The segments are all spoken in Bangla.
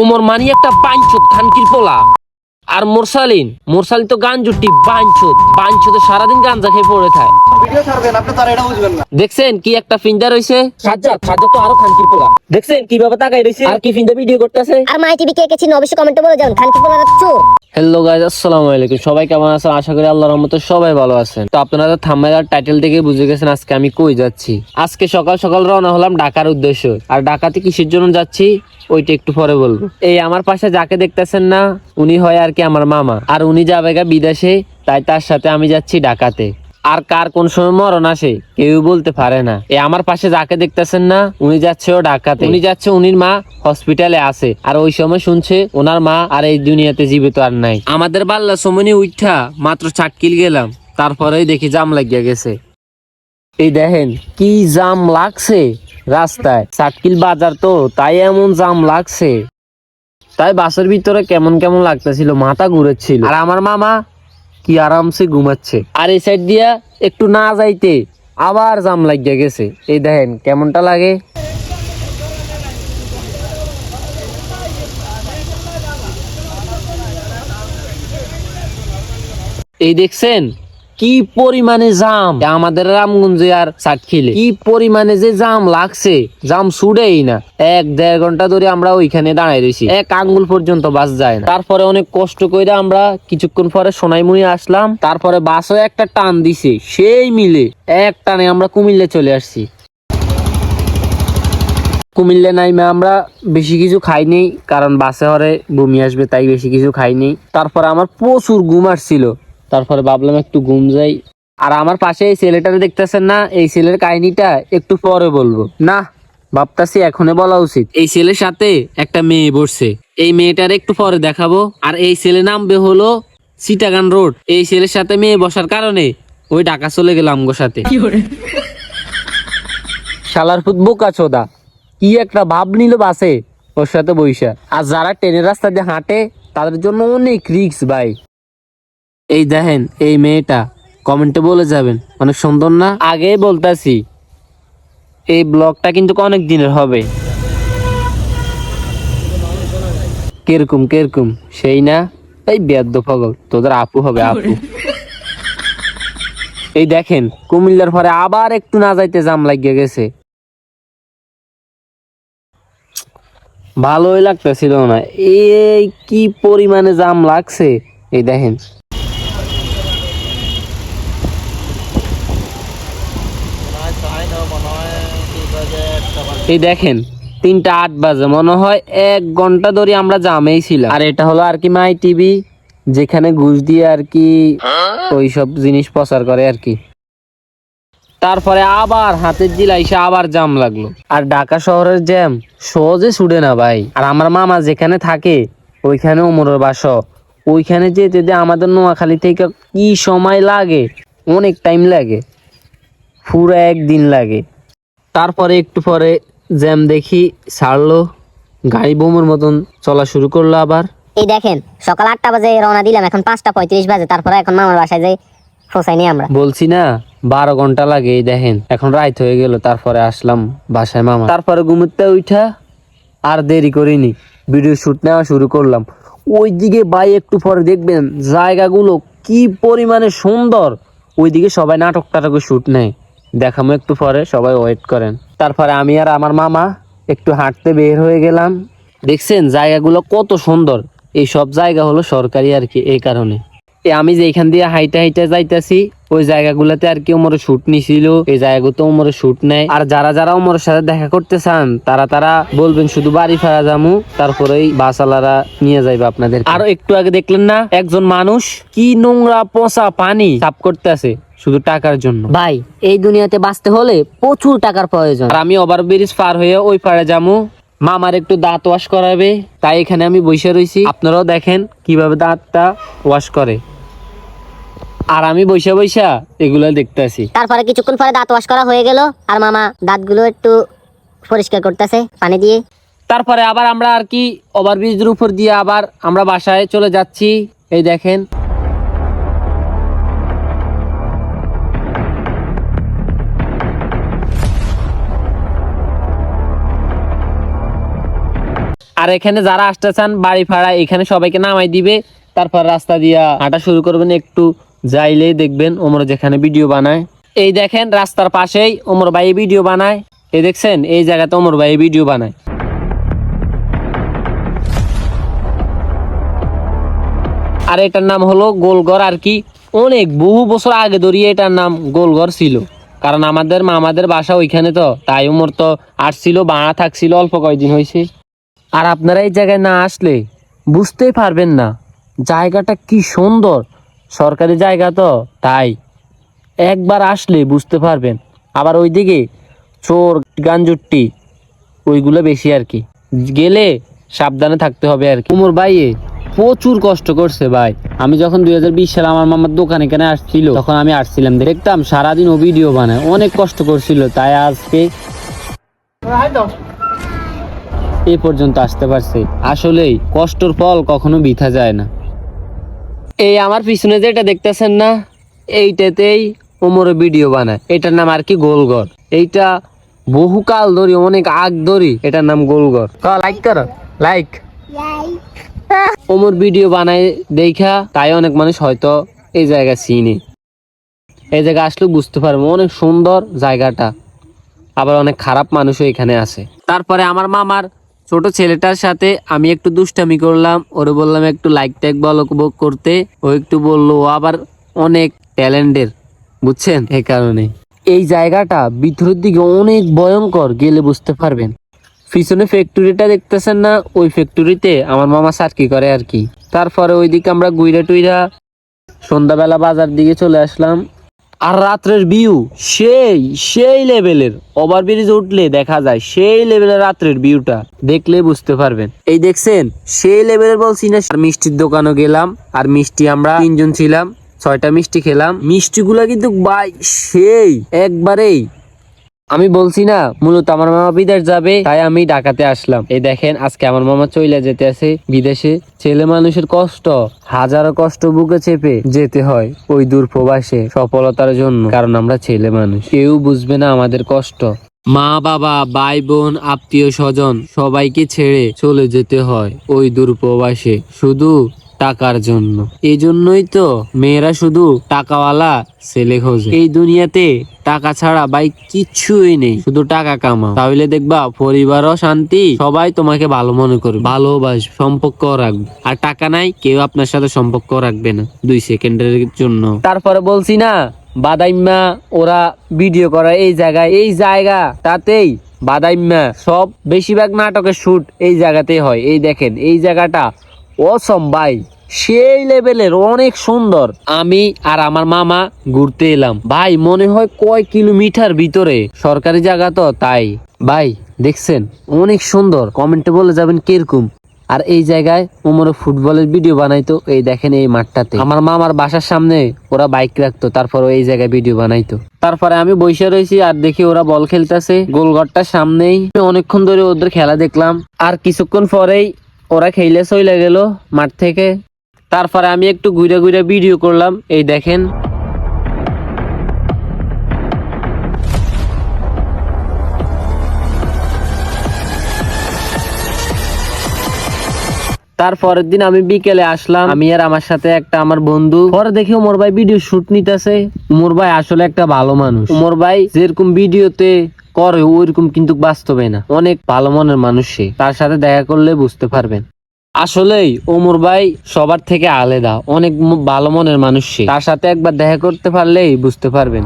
ওমর মানি একটা পাঞ্চত খানকির পোলা। আর মোরসালিন মোরসালিন তো গান জুটি বাঞ্চত বাঞ্চতে সারাদিন গাঞ্জা খেয়ে পড়ে থাকে। ভিডিও ছাড়বেন আপনি তার এটা বুঝবেন না। দেখছেন কি একটা ফিন্ডা রইছে? সাজ্জাদ সাজ্জাদ তো আরও খানকির পোলা। দেখছেন কীভাবে তাকাই রইছে? আর কি ফিন্ডা ভিডিও করতেছে? আর মাই টিভি কে কে চিনো অবশ্যই কমেন্টে বলে যান। খানকি বলার চোর হ্যালো গাইজ আসসালামু আলাইকুম। সবাই কেমন আছেন? আশা করি আল্লাহর রহমতে সবাই ভালো আছেন। তো আপনারা থাম্বনেল আর টাইটেল থেকে বুঝে গেছেন আজকে আমি কই যাচ্ছি। আজকে সকাল সকাল রওনা হলাম ঢাকার উদ্দেশ্য। আর ঢাকাতে কিসের জন্য যাচ্ছি ওইটা একটু পরে বলব। এই আমার পাশে যাকে দেখতেছেন না উনি হয় আর কি আমার মামা। আর উনি যাবে গা বিদেশে, তাই তার সাথে আমি যাচ্ছি ঢাকাতে। আর কার কোন সময় মরণ আসে কেউ বলতে পারে না। এ আমার পাশে যাকে দেখতেছেন না, উনি যাচ্ছে ও ঢাকাতে। উনি যাচ্ছে, উনির মা হসপিটালে আছে। আর ওই সময় শুনছে, ওনার মা আর এই দুনিয়াতে জীবিত আর নাই। আমাদের বাল্লা সমনি উঠা মাত্র চাটকিল গেলাম, তারপরেই দেখি জাম লাগিয়া গেছে। এই দেখেন, কি জাম লাগছে রাস্তায়। চাটকিল বাজার তো, তাই এমন জাম লাগছে। তাই বাসের ভিতরে কেমন কেমন লাগতেছিল মাথা ঘুরেছিল। আর আমার মামা কি আরামসে ঘুমাচ্ছে। আর এই সাইড দিয়া একটু না যাইতে আবার জাম লাগিয়া গেছে। এই দেখেন কেমনটা লাগে? এই দেখছেন? কি পরিমাণে জাম? আমাদের রামগঞ্জে আর সাতখিলে কি পরিমাণে যে জাম লাগছে, জাম ছুড়েই না। এক দেড় ঘণ্টা ধরে আমরা ওইখানে দাঁড়াই রয়েছি এক আঙ্গুল পর্যন্ত বাস যায় না। তারপরে অনেক কষ্ট করে আমরা কিছুক্ষণ পরে সোনাইমুড়ি আসলাম। তারপরে বাসও একটা টান দিছে, সেই মিলে এক টানে আমরা কুমিল্লে চলে আসছি। কুমিল্লে নাইমে আমরা বেশি কিছু খাইনি কারণ বাসে হরে বমি আসবে, তাই বেশি কিছু খাইনি তারপর আমার প্রচুর ঘুম আসছিল। তারপরে ভাবলাম একটু ঘুম যাই। আর আমার পাশে এই ছেলেটারে দেখতেছেন না? এই ছেলের কাহিনীটা একটু পরে বলব। না ভাবতাছি এখনই বলা উচিত। এই ছেলের সাথে একটা মেয়ে বসছে। এই মেয়েটার একটু পরে দেখাবো। আর এই ছেলে নামবে হলো সিটাগান রোড। এই ছেলের সাথে মেয়ে বসার কারণে ওই ঢাকা চলে গেলাম আমগো সাথে। শালার ফুট বোকা চোদা। কি একটা ভাব নিল বাসে ওর সাথে বইসা। আর যারা ট্রেনের রাস্তা দিয়ে হাঁটে তাদের জন্য অনেক রিক্স ভাই। এই দেখেন, এই মেয়েটা কমেন্টে বলে যাবেন, অনেক সুন্দর না? আগে বলতাছি, এই ব্লগটা কিন্তু অনেক দিনের হবে। কীরকম কীরকম? সেই না? এই বেদ্য পাগল, তোদের আপু হবে আপু। এই দেখেন, কুমিল্লার পরে আবার একটু না যাইতে জাম লাগিয়ে গেছে। ভালোই লাগতেছিল না। এই কি পরিমাণে জাম লাগছে? এই দেখেন। এই দেখেন তিনটা আট বাজে মনে হয় এক ঘণ্টা ধরে আমরা জামেই ছিলাম। আর এটা হলো আর কি মাই টিভি যেখানে ঘুষ দিয়ে আর কি ওই সব জিনিস প্রচার করে আর কি। তারপরে আবার হাতের জিলা এসে আবার জাম লাগল। আর ঢাকা শহরের জ্যাম সহজে ছুটে না ভাই। আর আমার মামা যেখানে থাকে ওইখানে ওমরের বাস। ওইখানে যেতে যেতে আমাদের নোয়াখালী থেকে কি সময় লাগে? অনেক টাইম লাগে। পুরো একদিন লাগে। তারপরে একটু পরে জ্যাম দেখি ছাড়লো গাড়ি বোমের মতন চলা শুরু করল আবার। এই দেখেন সকাল আটটা বাজে রওনা দিলাম এখন পাঁচটা পঁয়ত্রিশ বাজে তারপরে এখন মামার বাসায় যাই ফোসাইনি আমরা। বলছি না বারো ঘণ্টা লাগে এই দেখেন এখন রাইত হয়ে গেল তারপরে আসলাম বাসায় মামা। তারপরে ঘুমোতে উঠা আর দেরি করিনি ভিডিও শুট নেওয়া শুরু করলাম। ওইদিকে বাই একটু পরে দেখবেন জায়গাগুলো কি পরিমাণে সুন্দর। ওইদিকে সবাই নাটক টাটকে শুট নেয় দেখামো একটু পরে সবাই ওয়েট করেন। তারপরে আমি আর আমার মামা একটু হাঁটতে বের হয়ে গেলাম। দেখছেন, জায়গাগুলো কত সুন্দর। এই সব জায়গা হলো সরকারি আর কি, এই কারণে। আমি যে এখান দিয়ে হাইটা হাইটা যাইতাছি ওই জায়গাগুলোতে আর কি ওমরে শুট নিছিল এই জায়গাগুলোতে ওমরে শুট নেয়। আর যারা যারা ওমরের সাথে দেখা করতে চান তারা তারা বলবেন শুধু বাড়ি ফেরা যামু তারপরেই বাসালারা নিয়ে যাইবে আপনাদের। আর একটু আগে দেখলেন না একজন মানুষ কি নোংরা পচা পানি সাফ করতে আছে শুধু টাকার জন্য। ভাই এই দুনিয়াতে বাঁচতে হলে প্রচুর টাকার প্রয়োজন। আর আমি ওভার ব্রিজ পার হয়ে ওই পাড়ে যামু। মামার একটু দাঁত ওয়াশ করাবে তাই এখানে আমি বসে রয়েছি আপনারাও দেখেন কীভাবে দাঁতটা ওয়াশ করে। আর আমি বৈশা বৈশা এগুলো দেখতেছি। তারপরে কিছুক্ষণ পরে দাঁত ওয়াশ করা হয়ে গেল আর মামা দাঁতগুলো একটু পরিষ্কার করতেছে পানি দিয়ে। তারপরে আবার আমরা আর কি ওভারব্রিজের উপর দিয়ে আবার আমরা বাসায় চলে যাচ্ছি। এই দেখেন। আর এখানে যারা আসতে চান বাড়ি ভাড়া এখানে সবাইকে নামাই দিবে। তারপর রাস্তা দিয়া হাঁটা শুরু করবেন একটু। যাইলেই দেখবেন ওমর যেখানে ভিডিও বানায়। এই দেখেন, রাস্তার পাশেই ওমর ভাই ভিডিও বানায়। এই দেখছেন, এই জায়গাতে ওমর ভাই ভিডিও বানায়। আর এটার নাম হলো গোলঘর আর কি। অনেক বহু বছর আগে ধরিয়ে এটার নাম গোলঘর ছিল। কারণ আমাদের মামাদের বাসা ওইখানে তো, তাই ওমর তো আসছিল, বাড়া থাকছিল, অল্প কয়েকদিন হয়েছে আর আপনারা এই জায়গায় না আসলে বুঝতেই পারবেন না, জায়গাটা কি সুন্দর। সরকারি জায়গা তো, তাই। একবার আসলে বুঝতে পারবেন। আবার ওইদিকে চোর, গাঞ্জুট্টি, ওইগুলো বেশি আর কি। গেলে সাবধানে থাকতে হবে আর কি। উমর ভাইয়ে, প্রচুর কষ্ট করছে ভাই। আমি যখন দুই হাজার বিশ সালে আমার মামার দোকানে এখানে আসছিল, তখন আমি আসছিলাম। দেখতাম সারাদিন ও ভিডিও বানায়। অনেক কষ্ট করছিল, তাই আজকে এ পর্যন্ত আসতে পারছে। আসলেই কষ্টর ফল কখনো বিথা যায় না। এই আমার পিছনে যেটা দেখতেছেন না এইটাতেই ওমরে ভিডিও বানায়। এটার নাম আর কি গোলঘর এইটা বহুকাল ধরি অনেক আগ ধরি এটার নাম গোলঘর লাইক করো লাইক ওমর ভিডিও বানায় দেখা তাই অনেক মানুষ হয়তো এই জায়গা চিনি। এই জায়গা আসলে বুঝতে পারব অনেক সুন্দর জায়গাটা। আবার অনেক খারাপ মানুষও এখানে আছে। তারপরে আমার মামার ছোট ছেলেটার সাথে আমি একটু দুষ্টামি করলাম। ওরে বললাম, একটু লাইক ট্যাগ বলো করতে। ও একটু বলল, ও আবার অনেক ট্যালেন্টের বুঝছেন? এই কারণে। এই জায়গাটা ভিতরের দিকে অনেক ভয়ঙ্কর, গেলে বুঝতে পারবেন। পিছনে ফ্যাক্টরিটা দেখতেছেন না? ওই ফ্যাক্টরিতে আমার মামা সার্কি করে আর কি। তারপরে ওইদিকে আমরা গুইরা টুইরা সন্ধ্যাবেলা বাজার দিকে চলে আসলাম। আর রাত্রের ভিউ সেই সেই লেভেলের ওভার ব্রিজ উঠলে দেখা যায় সেই লেভেলের রাত্রের ভিউটা দেখলে বুঝতে পারবেন। এই দেখছেন, সেই লেভেলের বলছি না। আর মিষ্টির দোকানও গেলাম। আর মিষ্টি আমরা তিনজন ছিলাম, ছয়টা মিষ্টি খেলাম। মিষ্টিগুলা কিন্তু বাই সেই, একবারেই আমি বলছি না, মূলত আমার মামা বিদেশ যাবে, তাই আমি ঢাকাতে আসলাম। এই দেখেন, আজকে আমার মামা চইলা যেতে আছে বিদেশে। ছেলে মানুষের কষ্ট, হাজারো কষ্ট বুকে চেপে যেতে হয় ওই দূর প্রবাসে সফলতার জন্য। কারণ আমরা ছেলে মানুষ। কেউ বুঝবে না আমাদের কষ্ট। মা, বাবা, ভাই, বোন, আত্মীয়, স্বজন, সবাইকে ছেড়ে চলে যেতে হয় ওই দূর প্রবাসে শুধু টাকার জন্য। এই জন্যই তো মেয়েরা শুধু টাকাওয়ালা ছেলে খোঁজে। এই দুনিয়াতে টাকা ছাড়া ভাই কিচ্ছুই নেই, শুধু টাকা কামাও। তাহলে দেখবা, পরিবারও শান্তি, সবাই তোমাকে ভালো মনে করবে। ভালোবাস সম্পর্ক রাখবে। আর টাকা নাই, কেউ আপনার সাথে সম্পর্ক রাখবে না, দুই সেকেন্ডের জন্য। তারপরে বলছি না, বাদাইম্মা, ওরা ভিডিও করা এই জায়গায়, এই জায়গা তাতেই বাদাইম্মা, সব বেশিরভাগ নাটকের শুট এই জায়গাতেই হয়। এই দেখেন, এই জায়গাটা অসম ভাই। সেই লেভেলের অনেক সুন্দর। আমি আর আমার মামা ঘুরতে এলাম। ভাই, মনে হয় কয় কিলোমিটার ভিতরে? সরকারি জায়গা তো, তাই। ভাই, দেখছেন? অনেক সুন্দর। কমেন্টে বলে যাবেন কীরকম। আর এই জায়গায় উমরে ফুটবলের ভিডিও বানাইতো, এই দেখেন এই মাঠটাতে। আমার মামার বাসার সামনে ওরা বাইক রাখতো, তারপর এই জায়গায় ভিডিও বানাইতো। তারপরে আমি বসে রয়েছি আর দেখি ওরা বল খেলতেছে। গোলঘরটার সামনেই অনেকক্ষণ ধরে ওদের খেলা দেখলাম। আর কিছুক্ষণ পরেই ওরা খেলে চলে গেল মাঠ থেকে। তারপরে আমি একটু ঘুরে ঘুরে ভিডিও করলাম। এই দেখেন। তারপরের দিন আমি বিকেলে আসলাম। আমি আর আমার সাথে একটা আমার বন্ধু। পরে দেখি উমর ভাই ভিডিও শুট নিতেছে। উমর ভাই আসলে একটা ভালো মানুষ। উমর ভাই যেরকম ভিডিওতে করে ওইরকম কিন্তু বাস্তবে না। অনেক ভালো মনের মানুষ সে। তার সাথে দেখা করলে বুঝতে পারবেন। আসলেই ওমর ভাই সবার থেকে আলাদা, অনেক ভালো মনের মানুষ তার সাথে একবার দেখা করতে পারলেই বুঝতে পারবেন।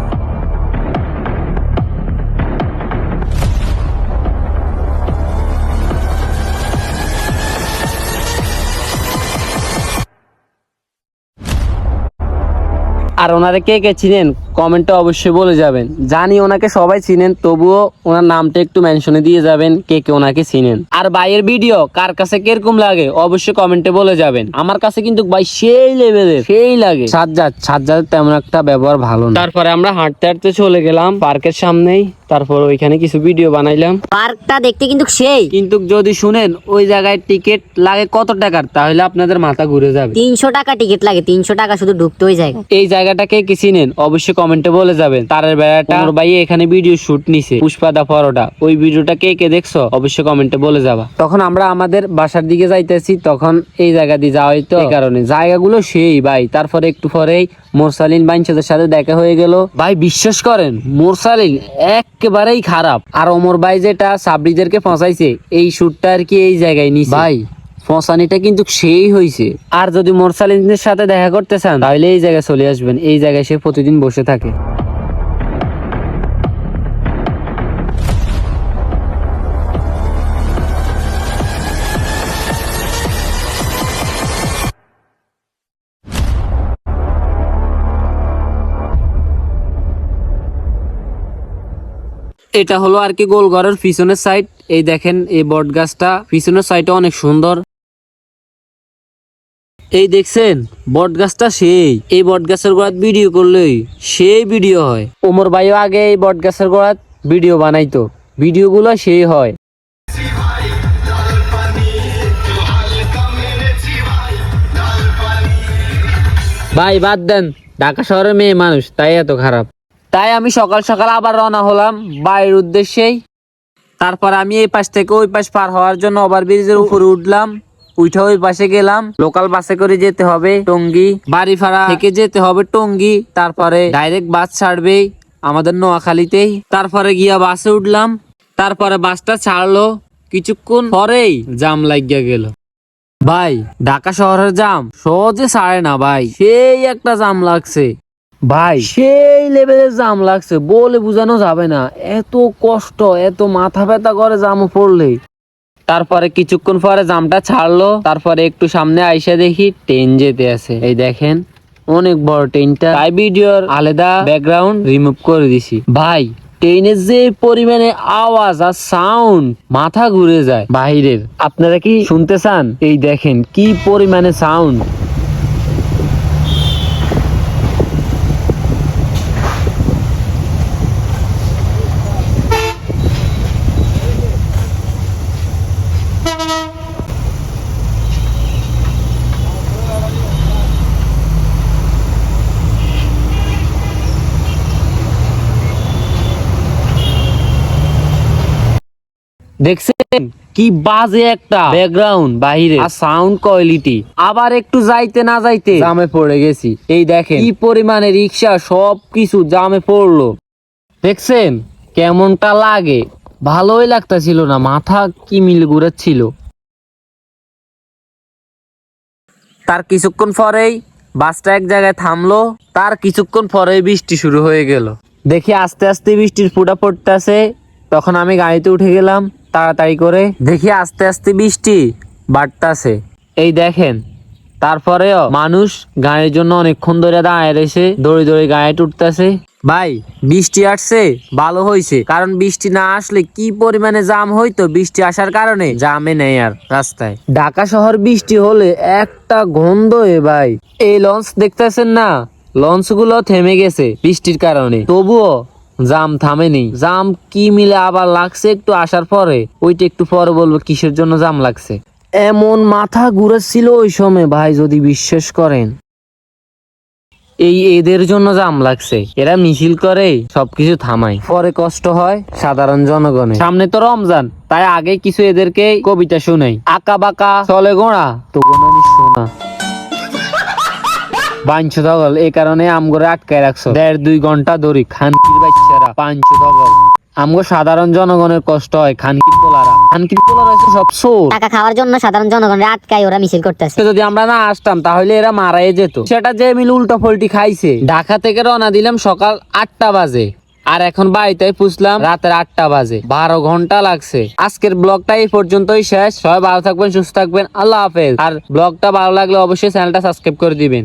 আর ওনারা কে কে চিনেন? কমেন্টে অবশ্যই বলে যাবেন। জানি ওনাকে সবাই চিনেন তবুও ওনার নামটা একটু মেনশনে দিয়ে যাবেন কে কে ওনাকে চিনেন। আর ভাইয়ের ভিডিও কার কাছে কীরকম লাগে অবশ্যই কমেন্টে বলে যাবেন। আমার কাছে কিন্তু ভাই সেই লেভেলের সেই লাগে। সাজ্জাদ সাজ্জাদের তেমন একটা ব্যবহার ভালো না। তারপরে আমরা হাঁটতে হাঁটতে চলে গেলাম পার্কের সামনেই। তারপর ওইখানে কিছু ভিডিও বানাইলাম। পার্কটা দেখতে কিন্তু সেই। কিন্তু যদি শুনেন ওই জায়গায় টিকিট লাগে কত টাকার তাহলে আপনাদের মাথা ঘুরে যাবে। তিনশো টাকা টিকিট লাগে তিনশো টাকা শুধু ঢুকতে ওই জায়গা এই জায়গাটাকে কি চিনেন অবশ্যই কমেন্টে বলে যাবেন। তারের বেড়াটা ওমর ভাই এখানে ভিডিও শুট নিছে। পুষ্পাদা পরোটা। ওই ভিডিওটা কে কে দেখছ? অবশ্যই কমেন্টে বলে যাবা। তখন আমরা আমাদের বাসার দিকে যাইতেছি তখন এই জায়গা দিয়ে যাওয়া হইতো। এই কারণে। জায়গাগুলো সেই ভাই। তারপরে একটু পরেই মোরসালিন বাইনসাদের সাথে দেখা হয়ে গেল। ভাই বিশ্বাস করেন মোরসালিন একেবারেই খারাপ। আর ওমর ভাই যেটা সাবরিদেরকে ফসাইছে এই শুটটা আর কি এই জায়গায় নিছে। ভাই ফসানিটা কিন্তু সেই হয়েছে আর যদি মোরসালিনের সাথে দেখা করতে চান, তাহলে এই জায়গায় চলে আসবেন। এই জায়গায় সে প্রতিদিন বসে থাকে। এটা হলো আর কি গোলঘরের পিছনের সাইড এই দেখেন, এই বট গাছটা পিছনের সাইডটা অনেক সুন্দর। এই দেখছেন বট গাছটা সেই। এই বট গাছের গোড়াত ভিডিও করলেই সেই ভিডিও হয়। ওমর ভাইও আগে এই বট গাছের গোড়াত ভিডিও বানাইতো। ভিডিওগুলো সেই হয়। ভাই, বাদ দেন, ঢাকা শহরের মেয়ে মানুষ, তাই এত খারাপ। তাই আমি সকাল সকাল আবার রওনা হলাম বাড়ির উদ্দেশ্যেই। তারপর আমি এই পাশ থেকে ওই পাশ পার হওয়ার জন্য ওভার ব্রিজের উপরে উঠলাম। উঠে ওই পাশে গেলাম। লোকাল বাসে করে যেতে হবে টঙ্গি। বাড়ি ভাড়া থেকে যেতে হবে টঙ্গি। তারপরে ডাইরেক্ট বাস ছাড়বে আমাদের নোয়াখালীতেই। তারপরে গিয়া বাসে উঠলাম। তারপরে বাসটা ছাড়লো। কিছুক্ষণ পরেই জাম লাগিয়া গেল। ভাই, ঢাকা শহরের জাম সহজে ছাড়ে না ভাই। সেই একটা জাম লাগছে। ভাই, সেই লেভেলের জাম লাগছে। বলে বোঝানো যাবে না। এত কষ্ট, এত মাথা ব্যথা করে জাম পড়লে। তারপরে কিছুক্ষণ পরে জামটা ছাড়লো, তারপরে একটু সামনে আইসা দেখি ট্রেন যেতে আছে। এই দেখেন, অনেক বড় ট্রেনটা আই ভিডিওর আলাদা ব্যাকগ্রাউন্ড রিমুভ করে দিছি। ভাই ট্রেনের যে পরিমাণে আওয়াজ আর সাউন্ড মাথা ঘুরে যায় বাহিরের আপনারা কি শুনতে চান? এই দেখেন, কি পরিমাণে সাউন্ড দেখছেন? কি বাজে একটা ব্যাকগ্রাউন্ড বাহিরে। আর সাউন্ড কোয়ালিটি আবার একটু যাইতে না যাইতে জামে পড়ে গেছি। এই দেখেন, কি পরিমাণে রিক্সা সব কিছু জামে পড়ল। দেখছেন? কেমনটা লাগে? ভালোই লাগতাছিল না, মাথা কি মিল ঘুরাচ্ছিল। তার কিছুক্ষণ পরেই বাসটা এক জায়গায় থামলো। তার কিছুক্ষণ পরেই বৃষ্টি শুরু হয়ে গেল। দেখি আস্তে আস্তে বৃষ্টির ফুটা পড়তেছে তখন আমি গাড়িতে উঠে গেলাম। তাড়াতাড়ি করে দেখি আস্তে আস্তে বৃষ্টি বাড়তাছে। এই দেখেন তারপরেও মানুষ গায়ের জন্য অনেকক্ষণ ধরে দাঁড়ায় রয়েছে দৌড়ে দৌড়ে গায়ে উঠতেছে ভাই বৃষ্টি আসছে ভালো হয়েছে কারণ বৃষ্টি না আসলে কি পরিমাণে জাম হইতো বৃষ্টি আসার কারণে? জামে নেই আর রাস্তায়। ঢাকা শহর বৃষ্টি হলে একটা গন্ধ এ ভাই। এই লঞ্চ দেখতেছেন না? লঞ্চগুলো থেমে গেছে বৃষ্টির কারণে। তবুও জাম থামেনি। জাম কি মিলে আবার লাগছে একটু আসার পরে? ওইটা একটু পরে বলব, কিসের জন্য জাম লাগছে? এমন মাথা ঘুরেছিল ওই সময়, ভাই, যদি বিশ্বাস করেন। এই এদের জন্য জাম লাগছে। এরা মিছিল করে, সবকিছু থামায়। পরে কষ্ট হয় সাধারণ জনগণের। সামনে তো রমজান, তাই আগে কিছু এদেরকে কবিতা শুনাই। আঁকা বাঁকা চলে গোড়া তো শোনা। পাঁচশো দগল এই কারণে আমগরে আটকায় রাখছো। দেড় দুই ঘণ্টা ধরি খানকির বাচ্চারা পাঁচশো দগল। আমগো সাধারণ জনগণের কষ্ট হয় খানকির পোলারা। খানকির পোলারা হচ্ছে সব সোর টাকা খাওয়ার জন্য সাধারণ জনগণের আটকায় ওরা মিছিল করতেছে। যদি আমরা না আসতাম তাহলে এরা মারাই যেত। সেটা যে মিল উল্টো ফল্টি খাইছে। ঢাকা থেকে রওনা দিলাম সকাল আটটা বাজে। আর এখন বাড়িতে পুষলাম রাতের আটটা বাজে। বারো ঘণ্টা লাগছে। আজকের ব্লগটা এই পর্যন্তই শেষ। সবাই ভালো থাকবেন সুস্থ থাকবেন। আল্লাহ হাফেজ। আর ব্লগটা ভালো লাগলে অবশ্যই চ্যানেলটা সাবস্ক্রাইব করে দিবেন।